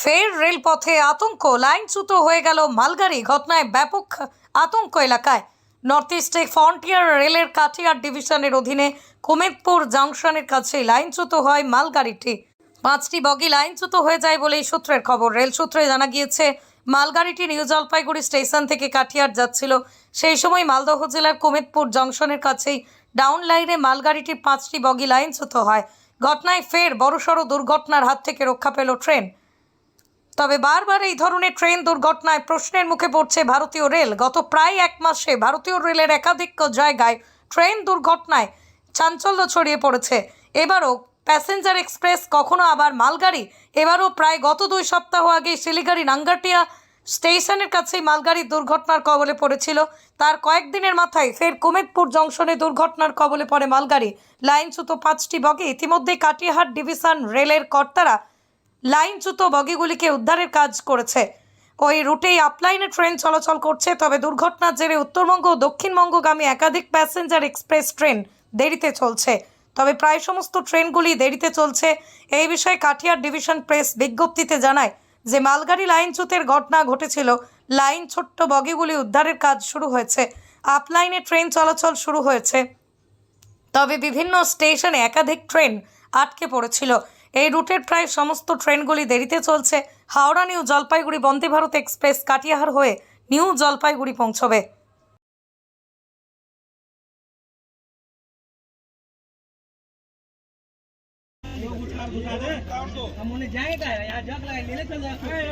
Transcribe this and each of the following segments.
ফের রেলপথে আতঙ্ক, লাইনচ্যুত হয়ে গেল মালগাড়ি, ঘটনায় ব্যাপক আতঙ্ক এলাকায়। নর্থ ইস্টে ফ্রন্টিয়ার রেলের কাঠিয়ার ডিভিশনের অধীনে কুমেদপুর জংশনের কাছে লাইনচ্যুত হয় মালগাড়িটি। পাঁচটি বগি লাইনচ্যুত হয়ে যায় বলেই সূত্রের খবর। রেল সূত্রে জানা গিয়েছে, মালগাড়িটি নিউ জলপাইগুড়ি স্টেশন থেকে কাঠিয়ার যাচ্ছিল। সেই সময় মালদহ জেলার কুমেদপুর জংশনের কাছেই ডাউন লাইনে মালগাড়িটির পাঁচটি বগি লাইনচ্যুত হয়। ঘটনায় ফের বড়সড় দুর্ঘটনার হাত থেকে রক্ষা পেল ট্রেন। তবে বারবার এই ধরনের ট্রেন দুর্ঘটনায় প্রশ্নের মুখে পড়ছে ভারতীয় রেল। গত প্রায় এক মাসে ভারতীয় রেলের একাধিক জায়গায় ট্রেন দুর্ঘটনায় চাঞ্চল্য ছড়িয়ে পড়েছে। এবারও প্যাসেঞ্জার এক্সপ্রেস কখনো আবার মালগাড়ি। এবারও প্রায় গত দুই সপ্তাহ আগে শিলিগুড়ি নাঙ্গাটিয়া স্টেশনের কাছেই মালগাড়ির দুর্ঘটনার কবলে পড়েছিল। তার কয়েকদিনের মাথায় ফের কুমেদপুর জংশনে দুর্ঘটনার কবলে পড়ে মালগাড়ি। লাইনচ্যুত পাঁচটি বগি ইতিমধ্যে কাটিয়াহাট ডিভিশন রেলের কর্তারা লাইনচ্যুত বগিগুলিকে উদ্ধারের কাজ করেছে। ওই রুটেই আপলাইনে ট্রেন চলাচল করছে, তবে দুর্ঘটনার জেরে উত্তরবঙ্গ ও দক্ষিণবঙ্গগামী একাধিক প্যাসেঞ্জার এক্সপ্রেস ট্রেন দেরিতে চলছে। তবে প্রায় সমস্ত ট্রেনগুলি দেরিতে চলছে। এই বিষয়ে কাঠিয়ার ডিভিশন প্রেস বিজ্ঞপ্তিতে জানায় যে, মালগাড়ি লাইনচ্যুতের ঘটনা ঘটেছিল। লাইন ছোট্ট বগিগুলি উদ্ধারের কাজ শুরু হয়েছে। আপলাইনে ট্রেন চলাচল শুরু হয়েছে। তবে বিভিন্ন স্টেশনে একাধিক ট্রেন আটকে পড়েছিল। এই রুটের প্রায় সমস্ত ট্রেনগুলি দেরিতে চলছে হাওড়া নিউ জলপাইগুড়ি বন্দে ভারত এক্সপ্রেস কাটিয়াহার হয়ে নিউ জলপাইগুড়ি পৌঁছবে हम उन्हें जाएगा यार जग लगा लेने चल जाए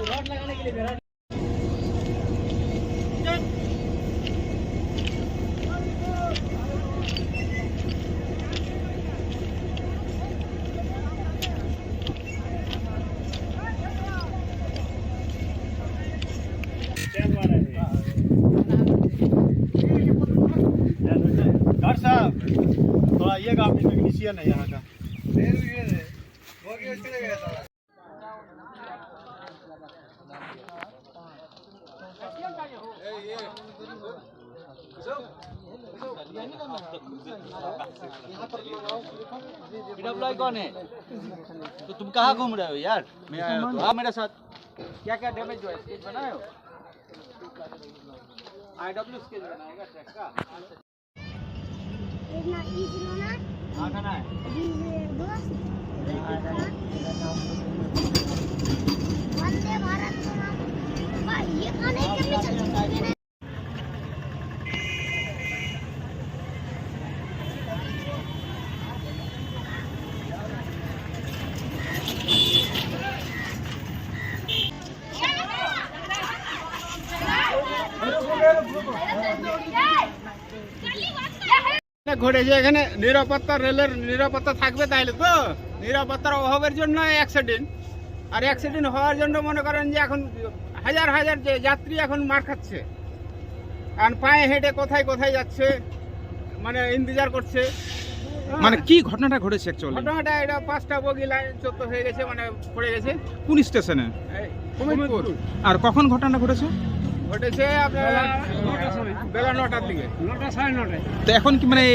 रॉड लगाने के लिए डॉक्टर साहब। थोड़ा आइएगा आप टेक्नीशियन है यहाँ का। कौन है? तो तुम कहाँ घूम रहे हो यार? मैं आया तो। हाँ मेरे साथ। क्या क्या डैमेज हुआ? है स्केच बनाए हो? आई डब्ल्यू स्केच बनाएगा ट्रैक का। না ই ছিল না? দোস্ত ঘটেছে এখানে নিরাপত্তা রেলের নিরাপত্তা থাকবে তাইলে তো? নিরাপত্তার অভাবের জন্য অ্যাক্সিডেন্ট আর অ্যাক্সিডেন্ট হওয়ার জন্য মনে করেন যে এখন হাজার হাজার যে যাত্রী এখন মার খাচ্ছে। আর পায়ে হেঁটে কোথায় কোথায় যাচ্ছে মানে ইন্তজার করছে। মানে কি ঘটনাটা ঘটেছে অ্যাকচুয়ালি ঘটনাটা এটা পাঁচটা বগি লাইন চত্ব হয়ে গেছে মানে পড়ে গেছে। কোন স্টেশনে? আর কখন ঘটনাটা ঘটেছে? ঘটেছে আপনার বেলা নটার দিকে। তো এখন কি মানে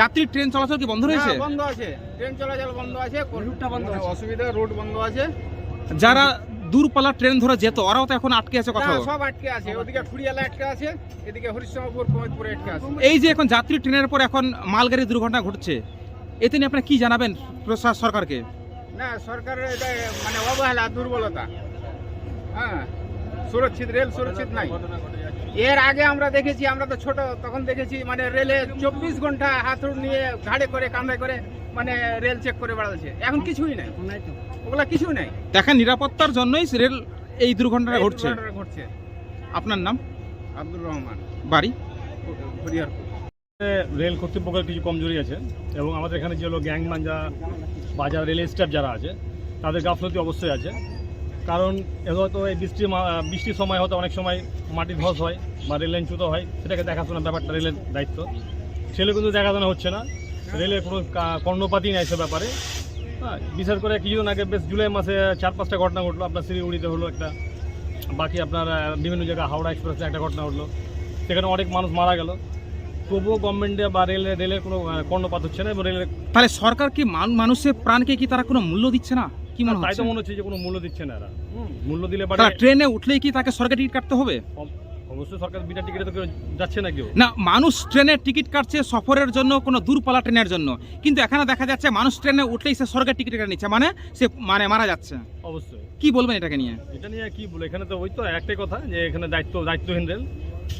যাত্রী ট্রেন চলাচল কি বন্ধ রয়েছে? বন্ধ আছে। ট্রেন চলাচল বন্ধ আছে রুটটা বন্ধ আছে। অসুবিধা রুট বন্ধ আছে। যারা দূরপাল্লা ট্রেন ধরে যেত ওরাও তো এখন আটকে আছে না, কোথাও সব আটকে আছে। ওদিকে খুড়িয়ালা আটকে আছে এদিকে হরিশ্চন্দ্রপুর আটকে আছে। এই যে এখন যাত্রী ট্রেনের পর এখন মালগাড়ি দুর্ঘটনা ঘটছে এতে নিয়ে আপনারা কি জানাবেন সরকারকে? না সরকারের এটা মানে অবহেলা দুর্বলতা। হ্যাঁ। সুরক্ষিত রেল সুরক্ষিত নাই। এর আগে আমরা দেখেছি আমরা তো ছোট তখন দেখেছি মানে রেলে চব্বিশ ঘণ্টা হাতুড় নিয়ে ঘাড়ে করে কাঁধে করে মানে রেল চেক করে বেড়াচ্ছে। এখন কিছুই নাই। ওগুলা কিছুই নাই। দেখেন নিরাপত্তার জন্যই রেল এই দুর্ঘটনাটা ঘটছে। দুর্ঘটনা ঘটছে। আপনার নাম? আব্দুর রহমান। বাড়ি? হরিহরপুর রেল কর্তৃপক্ষের কিছু কমজোরি আছে এবং আমাদের এখানে যে হলো গ্যাংম্যান যা বাজার রেল স্টাফ যারা আছে তাদের গাফলতি অবশ্যই আছে। কারণ হয়তো এই বৃষ্টির মা- বৃষ্টির সময় হয়তো অনেক সময় মাটি ধস হয় বা রেল লাইন চ্যুত হয়, সেটাকে দেখাশোনার ব্যাপারটা রেলের দায়িত্ব। সেগুলো কিন্তু দেখাশোনা হচ্ছে না। রেলের কোনো কর্ণপাতই নেই সে ব্যাপারে। হ্যাঁ বিশেষ করে কিছুদিন আগে বেশ জুলাই মাসে চার পাঁচটা ঘটনা ঘটলো। আপনার শিলিগুড়িতে হলো একটা, বাকি আপনার বিভিন্ন জায়গায় হাওড়া এক্সপ্রেসে একটা ঘটনা ঘটলো। সেখানে অনেক মানুষ মারা গেল। তবুও গভর্নমেন্টে বা রেলের রেলের কোনো কর্ণপাত হচ্ছে না এবং রেলের তাহলে সরকার কি মান- মানুষের প্রাণকে কি তারা কোনো মূল্য দিচ্ছে না? কি মনে তাই তো মনে হচ্ছে যে কোনো মূল্য দিচ্ছে না এরা। মূল্য দিলে ট্রেনে উঠলেই কি তাকে সরকারি টিকিট কাটতে হবে? অবশ্যই সরকার বিনা টিকিটে তো কেউ যাচ্ছে না কেউ। না মানুষ ট্রেনের টিকিট কাটছে সফরের জন্য কোনো দূরপাল্লা ট্রেনের জন্য। কিন্তু এখানে দেখা যাচ্ছে মানুষ ট্রেনে উঠলেই সে সরকারি টিকিট কেটে নিচ্ছে। মানে সে মানে মারা যাচ্ছে। অবশ্যই। কি বলবেন এটাকে নিয়ে? এটা নিয়ে কি বলে এখানে তো ওই তো একটাই কথা যে এখানে দায়িত্ব দায়িত্বহীন রেল।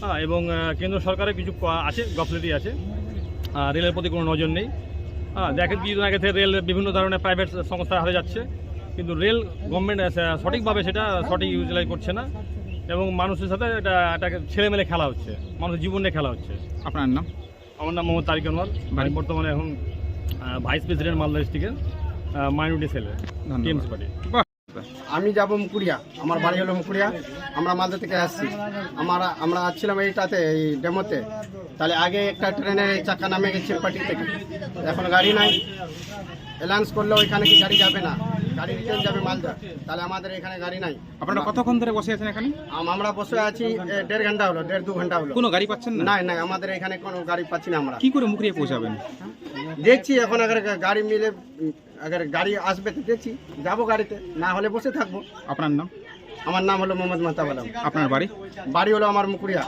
হ্যাঁ এবং কেন্দ্র সরকারের কিছু আছে গফলেটি আছে। রেলের প্রতি কোনো নজর নেই। হ্যাঁ দেখেন কিছুদিন আগে থেকে রেল বিভিন্ন ধরনের প্রাইভেট সংস্থা হারে যাচ্ছে। কিন্তু রেল গভর্নমেন্ট সঠিকভাবে সেটা সঠিক ইউটিলাইজ করছে না এবং মানুষের সাথে এটা এটাকে ছেলেমেলে খেলা হচ্ছে মানুষের জীবন নিয়ে খেলা হচ্ছে। আপনার নাম? আমার নাম মোহাম্মদ তারিক আনোয়ার। আমি বর্তমানে এখন ভাইস প্রেসিডেন্ট মালদা ডিস্ট্রিক্টের মাইনরিটি সেলের টিএমসি পার্টি বাহ। আমি যাব মুকুরিয়া আমার বাড়ি হলো মুকুরিয়া আমরা মালদা থেকে আসছি। আমরা আমরা আসছিলাম এইটাতে এই ডেমোতে। তাহলে আগে একটা ট্রেনের চাকা নামে গেছে পার্টি থেকে। এখন গাড়ি নাই। অ্যালাউন্স করলে ওইখানে কি গাড়ি যাবে না? গাড়ি রিটার্ন যাবে মালদা তাহলে আমাদের এখানে গাড়ি নাই। আপনারা কতক্ষণ ধরে বসে আছেন এখানে? আমরা বসে আছি দেড় ঘণ্টা হলো দেড় দু ঘণ্টা হলো। কোনো গাড়ি পাচ্ছেন না? নাই আমাদের এখানে কোনো গাড়ি পাচ্ছি না আমরা। কি করে মুকরিয়ে পৌঁছাবেন? দেখছি এখন আগে গাড়ি মিলে আগে গাড়ি আসবে তো দেখছি যাব গাড়িতে না হলে বসে থাকব। আপনার নাম? আমার নাম হলো মোহাম্মদ মাহতাব আলম। আপনার বাড়ি? বাড়ি হলো আমার মুকুরিয়া